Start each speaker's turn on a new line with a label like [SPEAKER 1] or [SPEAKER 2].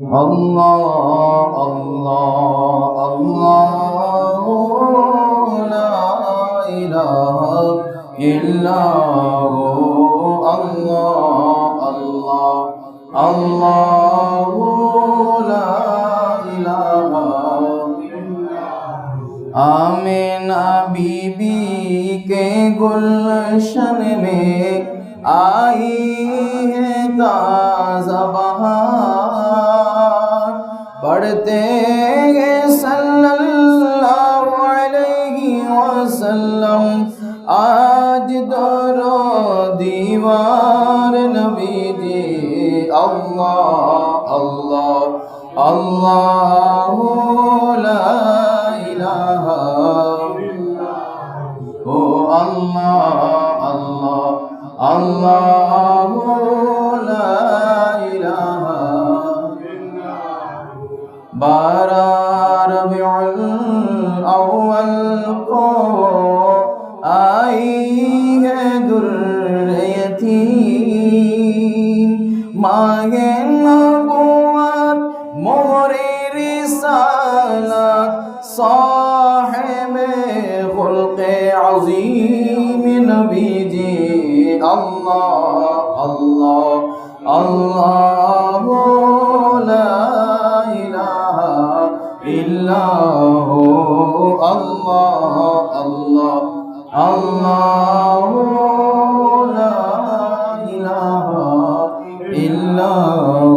[SPEAKER 1] الله الله الله لا إله إلا هو الله الله الله لا إله آمين حبيبي کے گلشن میں آئی পড়তে সাল্লাল্লাহু আলাইহি ওয়াসাল্লাম আজ দরো দিওয়ার নবীজি আল্লাহ আল্লাহ, আল্লাহু লা ইলাহা ও আল্লাহ আল্লাহ, আল্লাহু বারা রবিউল আউয়াল কো আই হে দুরয়তি মাগে নবুয়াত মোরে রিসালাত সাহেবে খুলকে আজিম নবীজি আল্লাহ আল্লাহ আল্লাহ। الله الله الله لا إله إلا هو